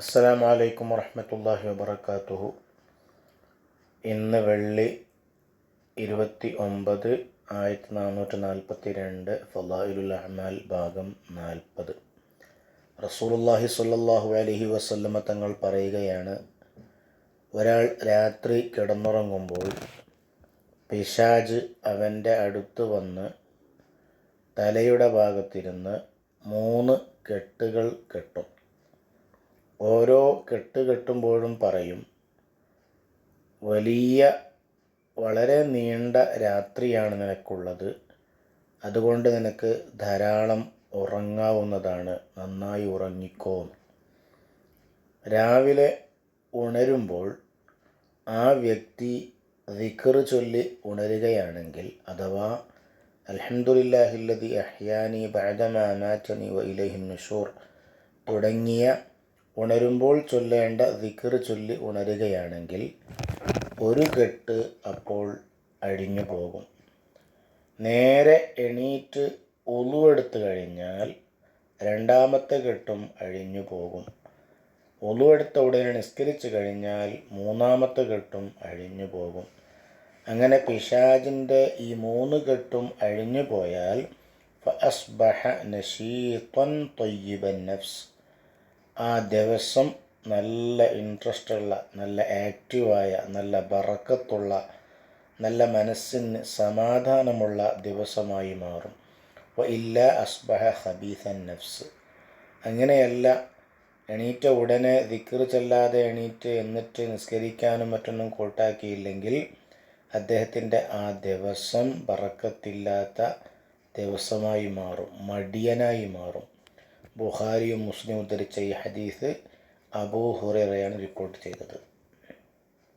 അസ്സലാമു വലൈക്കും വറഹ്മത്തുള്ളാഹി വബറകാതുഹു. ഇന്ന് വെള്ളി ഇരുപത്തി ഒമ്പത് ആയിരത്തി നാനൂറ്റി നാൽപ്പത്തി രണ്ട് ഫലായിലുൽ അഹ്മാൽ ഭാഗം നാൽപ്പത്. റസൂലുള്ളാഹി സ്വല്ലല്ലാഹു അലഹി വസല്ലമ തങ്ങൾ പറയുകയാണ് ഒരാൾ രാത്രി കിടന്നുറങ്ങുമ്പോൾ പിശാജ് അവന്റെ അടുത്ത് വന്ന് തലയുടെ ഭാഗത്തിരുന്ന് മൂന്ന് കെട്ടുകൾ കെട്ടും. ഓരോ കെട്ട് കെട്ടുമ്പോഴും പറയും വലിയ വളരെ നീണ്ട രാത്രിയാണ് നിനക്കുള്ളത്. അതുകൊണ്ട് നിനക്ക് ധാരാളം ഉറങ്ങാവുന്നതാണ്. നന്നായി ഉറങ്ങിക്കോ. രാവിലെ ഉണരുമ്പോൾ ആ വ്യക്തി ദിക്ർ ചൊല്ലി ഉണരുകയാണെങ്കിൽ അഥവാ അലഹമുല്ലാഹില്ലതി അഹ്യാനി വൈലഹിന്നുഷൂർ വ തുടങ്ങിയ ഉണരുമ്പോൾ ചൊല്ലേണ്ട ദിക്കർ ചൊല്ലി ഉണരുകയാണെങ്കിൽ ഒരു കെട്ട് അപ്പോൾ അഴിഞ്ഞു പോകും. നേരെ എണീറ്റ് ഒലുവെടുത്ത് കഴിഞ്ഞാൽ രണ്ടാമത്തെ കെട്ടും അഴിഞ്ഞു പോകും. ഒലുവെടുത്ത ഉടനെ നിസ്കരിച്ചു കഴിഞ്ഞാൽ മൂന്നാമത്തെ കെട്ടും അഴിഞ്ഞു പോകും. അങ്ങനെ പിശാജിന്റെ ഈ മൂന്ന് കെട്ടും അഴിഞ്ഞു പോയാൽ ഫഅസ്ബഹ നഷീത്തൻ തൊയ്യിബൻ നഫ്സ്. ആ ദിവസം നല്ല ഇൻട്രസ്റ്റ് ഉള്ള നല്ല ആക്റ്റീവായ നല്ല ബറക്കത്തുള്ള നല്ല മനസ്സിന് സമാധാനമുള്ള ദിവസമായി മാറും. അപ്പോൾ ഇല്ല അസ്ബഹ ഹബീസൻ നഫ്സ്. അങ്ങനെയല്ല എണീറ്റ ഉടനെ ദിക്ർ ചെല്ലാതെ എണീറ്റ് എന്നിട്ട് നിസ്കരിക്കാനും മറ്റൊന്നും കൂട്ടാക്കിയില്ലെങ്കിൽ അദ്ദേഹത്തിന്റെ ആ ദിവസം ബറക്കത്തില്ലാത്ത ദിവസമായി മാറും മടിയനായി മാറും. ബുഖാരിയും മുസ്ലിം ഉദ്ധരിച്ച ഈ ഹദീസ് അബൂ ഹുറേറയാണ് റിപ്പോർട്ട് ചെയ്തത്.